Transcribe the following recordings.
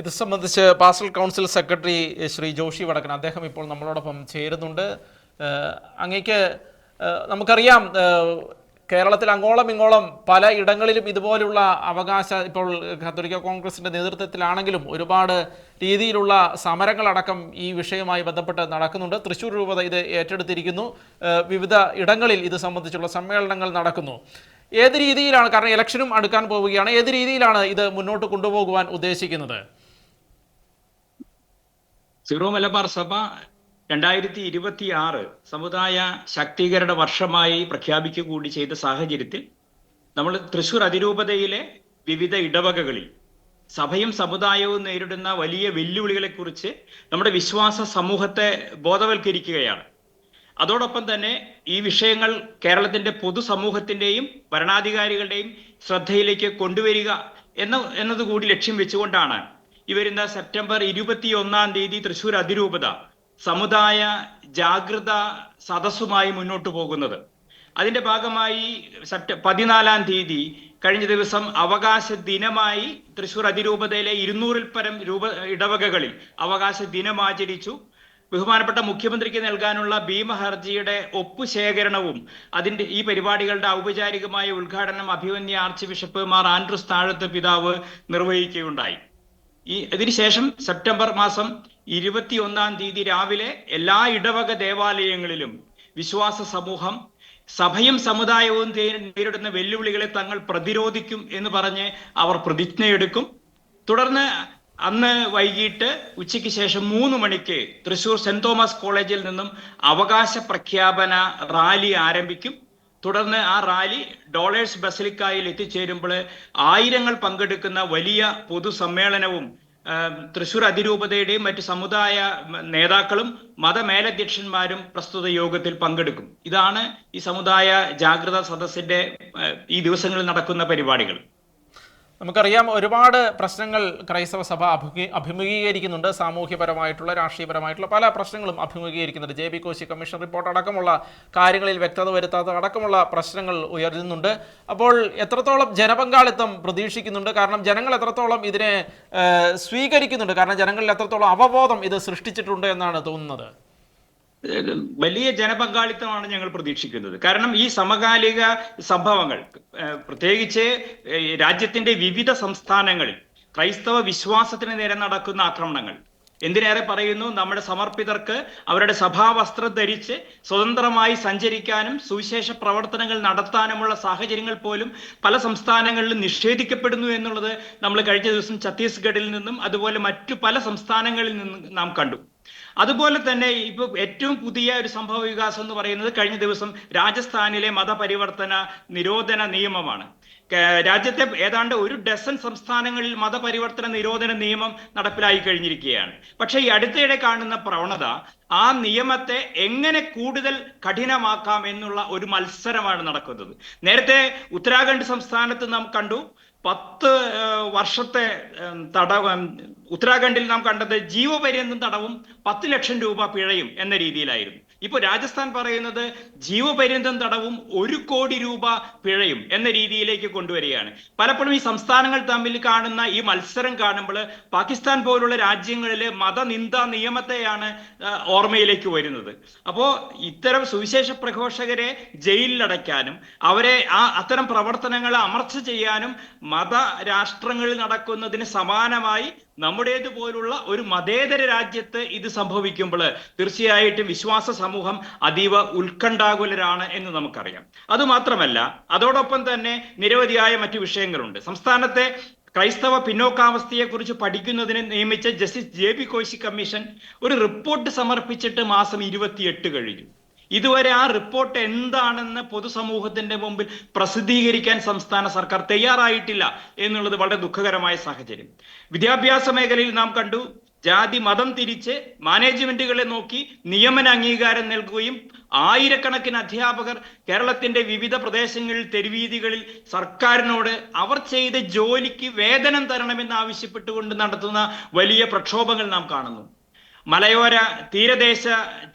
ഇത് സംബന്ധിച്ച് pastoral council secretary Shri Joshy Vadakkan. അദ്ദേഹം ഇപ്പോൾ നമ്മളോടൊപ്പം ചേരുന്നുണ്ട്. അങ്ങേക്ക് നമുക്കറിയാം കേരളത്തിൽ അങ്ങോളം ഇങ്ങോളം പല ഇടങ്ങളിലും ഇതുപോലുള്ള അവകാശ ഇപ്പോൾ കത്തോലിക്ക കോൺഗ്രസിന്റെ നേതൃത്വത്തിലാണെങ്കിലും ഒരുപാട് രീതിയിലുള്ള സമരങ്ങളടക്കം ഈ വിഷയവുമായി ബന്ധപ്പെട്ട് നടക്കുന്നുണ്ട്. തൃശ്ശൂർ രൂപത ഇത് ഏറ്റെടുത്തിരിക്കുന്നു. വിവിധ ഇടങ്ങളിൽ ഇത് സംബന്ധിച്ചുള്ള സമ്മേളനങ്ങൾ നടക്കുന്നു. ഏത് രീതിയിലാണ് കാരണം ഇലക്ഷനും അടുക്കാൻ പോവുകയാണ്. ഏത് രീതിയിലാണ് ഇത് മുന്നോട്ട് കൊണ്ടുപോകുവാൻ ഉദ്ദേശിക്കുന്നത്? സീറോ മലബാർ സഭ രണ്ടായിരത്തി ഇരുപത്തി ആറ് സമുദായ ശാക്തീകരണ വർഷമായി പ്രഖ്യാപിക്കുക കൂടി ചെയ്ത സാഹചര്യത്തിൽ നമ്മൾ തൃശൂർ അതിരൂപതയിലെ വിവിധ ഇടവകകളിൽ സഭയും സമുദായവും നേരിടുന്ന വലിയ വെല്ലുവിളികളെക്കുറിച്ച് നമ്മുടെ വിശ്വാസ സമൂഹത്തെ ബോധവൽക്കരിക്കുകയാണ്. അതോടൊപ്പം തന്നെ ഈ വിഷയങ്ങൾ കേരളത്തിന്റെ പൊതുസമൂഹത്തിന്റെയും ഭരണാധികാരികളുടെയും ശ്രദ്ധയിലേക്ക് കൊണ്ടുവരിക എന്ന എന്നതുകൂടി ലക്ഷ്യം വെച്ചുകൊണ്ടാണ് ഈ വരുന്ന സെപ്റ്റംബർ ഇരുപത്തി ഒന്നാം തീയതി തൃശൂർ അതിരൂപത സമുദായ ജാഗ്രത സദസ്സുമായി മുന്നോട്ട് പോകുന്നത്. അതിന്റെ ഭാഗമായി സെപ്റ്റ പതിനാലാം തീയതി കഴിഞ്ഞ ദിവസം അവകാശ ദിനമായി തൃശൂർ അതിരൂപതയിലെ ഇരുന്നൂറിൽ പരം രൂപ ഇടവകകളിൽ അവകാശ ദിനം ആചരിച്ചു ബഹുമാനപ്പെട്ട മുഖ്യമന്ത്രിക്ക് നൽകാനുള്ള ഭീമ ഹർജിയുടെ ഒപ്പുശേഖരണവും അതിന്റെ ഈ പരിപാടികളുടെ ഔപചാരികമായ ഉദ്ഘാടനം അഭിമന്യ ആർച്ച് ബിഷപ്പ് മാർ ആൻഡ്രൂസ് താഴത്ത് പിതാവ് നിർവഹിക്കുകയുണ്ടായി. ഈ ഇതിനുശേഷം സെപ്റ്റംബർ മാസം ഇരുപത്തി ഒന്നാം തീയതി രാവിലെ എല്ലാ ഇടവക ദേവാലയങ്ങളിലും വിശ്വാസ സമൂഹം സഭയും സമുദായവും നേരിടുന്ന വെല്ലുവിളികളെ തങ്ങൾ പ്രതിരോധിക്കും എന്ന് പറഞ്ഞ് അവർ പ്രതിജ്ഞയെടുക്കും. തുടർന്ന് അന്ന് വൈകിട്ട് ഉച്ചയ്ക്ക് ശേഷം മൂന്ന് മണിക്ക് തൃശൂർ സെന്റ് തോമസ് കോളേജിൽ നിന്നും അവകാശ പ്രഖ്യാപന റാലി ആരംഭിക്കും. തുടർന്ന് ആ റാലി ഡോളേഴ്സ് ബസലിക്കായിൽ എത്തിച്ചേരുമ്പോൾ ആയിരങ്ങൾ പങ്കെടുക്കുന്ന വലിയ പൊതുസമ്മേളനവും തൃശൂർ അതിരൂപതയുടെയും മറ്റ് സമുദായ നേതാക്കളും മതമേലധ്യക്ഷന്മാരും പ്രസ്തുത യോഗത്തിൽ പങ്കെടുക്കും. ഇതാണ് ഈ സമുദായ ജാഗ്രതാ സദസ്സിന്റെ ഈ ദിവസങ്ങളിൽ നടക്കുന്ന പരിപാടികൾ. നമുക്കറിയാം ഒരുപാട് പ്രശ്നങ്ങൾ ക്രൈസ്തവ സഭ അഭിമുഖീ അഭിമുഖീകരിക്കുന്നുണ്ട്. സാമൂഹ്യപരമായിട്ടുള്ള രാഷ്ട്രീയപരമായിട്ടുള്ള പല പ്രശ്നങ്ങളും അഭിമുഖീകരിക്കുന്നുണ്ട്. J B Koshy commission report അടക്കമുള്ള കാര്യങ്ങളിൽ വ്യക്തത വരുത്താത്ത അടക്കമുള്ള പ്രശ്നങ്ങൾ ഉയരുന്നുണ്ട്. അപ്പോൾ എത്രത്തോളം ജനപങ്കാളിത്തം പ്രതീക്ഷിക്കുന്നുണ്ട്? കാരണം ജനങ്ങൾ എത്രത്തോളം ഇതിനെ സ്വീകരിക്കുന്നുണ്ട്? കാരണം ജനങ്ങളിൽ എത്രത്തോളം അവബോധം ഇത് സൃഷ്ടിച്ചിട്ടുണ്ട് എന്നാണ് തോന്നുന്നത്. വലിയ ജനപങ്കാളിത്തമാണ് ഞങ്ങൾ പ്രതീക്ഷിക്കുന്നത്. കാരണം ഈ സമകാലിക സംഭവങ്ങൾ പ്രത്യേകിച്ച് രാജ്യത്തിന്റെ വിവിധ സംസ്ഥാനങ്ങളിൽ ക്രൈസ്തവ വിശ്വാസത്തിന് നേരെ നടക്കുന്ന ആക്രമണങ്ങൾ. എന്തിനേറെ പറയുന്നു? നമ്മുടെ സമർപ്പിതർക്ക് അവരുടെ സഭാവസ്ത്രം ധരിച്ച് സ്വതന്ത്രമായി സഞ്ചരിക്കാനും സുവിശേഷ പ്രവർത്തനങ്ങൾ നടത്താനുമുള്ള സാഹചര്യങ്ങൾ പോലും പല സംസ്ഥാനങ്ങളിലും നിഷേധിക്കപ്പെടുന്നു എന്നുള്ളത് നമ്മൾ കഴിഞ്ഞ ദിവസം ഛത്തീസ്ഗഡിൽ നിന്നും അതുപോലെ മറ്റു പല സംസ്ഥാനങ്ങളിൽ നിന്നും നാം കണ്ടു. അതുപോലെ തന്നെ ഇപ്പൊ ഏറ്റവും പുതിയ ഒരു സംഭവ വികാസം എന്ന് പറയുന്നത് കഴിഞ്ഞ ദിവസം രാജസ്ഥാനിലെ മതപരിവർത്തന നിരോധന നിയമമാണ്. രാജ്യത്തെ ഏതാണ്ട് ഒരു ഡസൻ സംസ്ഥാനങ്ങളിൽ മതപരിവർത്തന നിരോധന നിയമം നടപ്പിലായി കഴിഞ്ഞിരിക്കുകയാണ്. പക്ഷേ ഈ അടുത്തിടെ കാണുന്ന പ്രവണത ആ നിയമത്തെ എങ്ങനെ കൂടുതൽ കഠിനമാക്കാം എന്നുള്ള ഒരു മത്സരമാണ് നടക്കുന്നത്. നേരത്തെ ഉത്തരാഖണ്ഡ് സംസ്ഥാനത്ത് നാം കണ്ടു. പത്ത് വർഷത്തെ തടവ് ഉത്തരാഖണ്ഡിൽ നാം കണ്ടത് ജീവപര്യന്തം തടവും പത്ത് ലക്ഷം രൂപ പിഴയും എന്ന രീതിയിലായിരുന്നു. ഇപ്പൊ രാജസ്ഥാൻ പറയുന്നത് ജീവപര്യന്തം തടവും ഒരു കോടി രൂപ പിഴയും എന്ന രീതിയിലേക്ക് കൊണ്ടുവരികയാണ്. പലപ്പോഴും ഈ സംസ്ഥാനങ്ങൾ തമ്മിൽ കാണുന്ന ഈ മത്സരം കാണുമ്പോൾ പാകിസ്ഥാൻ പോലുള്ള രാജ്യങ്ങളിൽ മതനിന്ദ നിയമത്തെയാണ് ഓർമ്മയിലേക്ക് വരുന്നത്. അപ്പോൾ ഇത്തരം സുവിശേഷ പ്രഘോഷകരെ ജയിലിലടയ്ക്കാനും അവരെ ആ അത്തരം പ്രവർത്തനങ്ങൾ അമർച്ച ചെയ്യാനും മത രാഷ്ട്രങ്ങളിൽ നടക്കുന്നതിന് സമാനമായി നമ്മുടേതുപോലുള്ള ഒരു മതേതര രാജ്യത്ത് ഇത് സംഭവിക്കുമ്പോൾ തീർച്ചയായിട്ടും വിശ്വാസ സമൂഹം അതീവ ഉത്കണ്ഠാകുലരാണ് എന്ന് നമുക്കറിയാം. അതുമാത്രമല്ല അതോടൊപ്പം തന്നെ നിരവധിയായ മറ്റു വിഷയങ്ങളുണ്ട്. സംസ്ഥാനത്തെ ക്രൈസ്തവ പിന്നോക്കാവസ്ഥയെക്കുറിച്ച് പഠിക്കുന്നതിന് നിയമിച്ച justice J B Koshy commission ഒരു റിപ്പോർട്ട് സമർപ്പിച്ചിട്ട് മാസം ഇരുപത്തിയെട്ട് കഴിഞ്ഞു. ഇതുവരെ ആ റിപ്പോർട്ട് എന്താണെന്ന് പൊതുസമൂഹത്തിന്റെ മുമ്പിൽ പ്രസിദ്ധീകരിക്കാൻ സംസ്ഥാന സർക്കാർ തയ്യാറായിട്ടില്ല എന്നുള്ളത് വളരെ ദുഃഖകരമായ സാഹചര്യം. വിദ്യാഭ്യാസ മേഖലയിൽ നാം കണ്ടു ജാതി മതം തിരിച്ച് മാനേജ്മെന്റുകളെ നോക്കി നിയമന അംഗീകാരം നൽകുകയും ആയിരക്കണക്കിന് അധ്യാപകർ കേരളത്തിന്റെ വിവിധ പ്രദേശങ്ങളിൽ തെരുവീതികളിൽ സർക്കാരിനോട് അവർ ചെയ്ത ജോലിക്ക് വേതനം തരണമെന്ന് ആവശ്യപ്പെട്ടുകൊണ്ട് നടത്തുന്ന വലിയ പ്രക്ഷോഭങ്ങൾ നാം കാണുന്നു. മലയോര തീരദേശ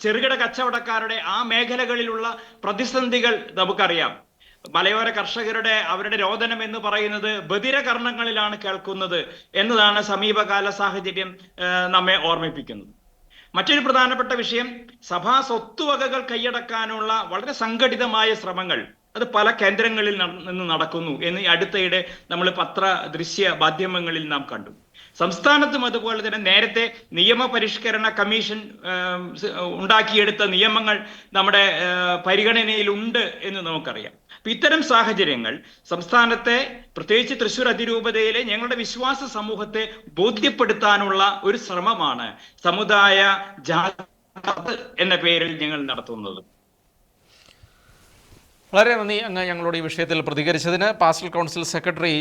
ചെറുകിട കച്ചവടക്കാരുടെ ആ മേഖലകളിലുള്ള പ്രതിസന്ധികൾ നമുക്കറിയാം. മലയോര കർഷകരുടെ അവരുടെ രോദനം എന്ന് പറയുന്നത് ബധിര കർണങ്ങളിലാണ് കേൾക്കുന്നത് എന്നതാണ് സമീപകാല സാഹചര്യം നമ്മെ ഓർമ്മിപ്പിക്കുന്നത്. മറ്റൊരു പ്രധാനപ്പെട്ട വിഷയം സഭാ സ്വത്തുവകകൾ കൈയടക്കാനുള്ള വളരെ സംഘടിതമായ ശ്രമങ്ങൾ. അത് പല കേന്ദ്രങ്ങളിൽ നിന്ന് നടക്കുന്നു എന്ന് അടുത്തയിടെ നമ്മൾ പത്ര ദൃശ്യ മാധ്യമങ്ങളിൽ നാം കണ്ടു. സംസ്ഥാനത്തും അതുപോലെ തന്നെ നേരത്തെ നിയമപരിഷ്കരണ കമ്മീഷൻ ഉണ്ടാക്കിയെടുത്ത നിയമങ്ങൾ നമ്മുടെ പരിഗണനയിലുണ്ട് എന്ന് നമുക്കറിയാം. ഇത്തരം സാഹചര്യങ്ങൾ സംസ്ഥാനത്തെ പ്രത്യേകിച്ച് തൃശൂർ അതിരൂപതയിലെ ഞങ്ങളുടെ വിശ്വാസ സമൂഹത്തെ ബോധ്യപ്പെടുത്താനുള്ള ഒരു ശ്രമമാണ് സമുദായ ജാഗ്രത എന്ന പേരിൽ ഞങ്ങൾ നടത്തുന്നത്. വളരെ നന്ദി അങ്ങ് ഞങ്ങളോട് ഈ വിഷയത്തിൽ പ്രതികരിച്ചതിന്. Pastoral council secretary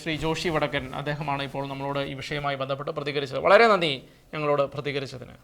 Shri Joshy Vadakkan അദ്ദേഹമാണ് ഇപ്പോൾ നമ്മളോട് ഈ വിഷയവുമായി ബന്ധപ്പെട്ട് പ്രതികരിച്ചത്. വളരെ നന്ദി ഞങ്ങളോട് പ്രതികരിച്ചതിന്.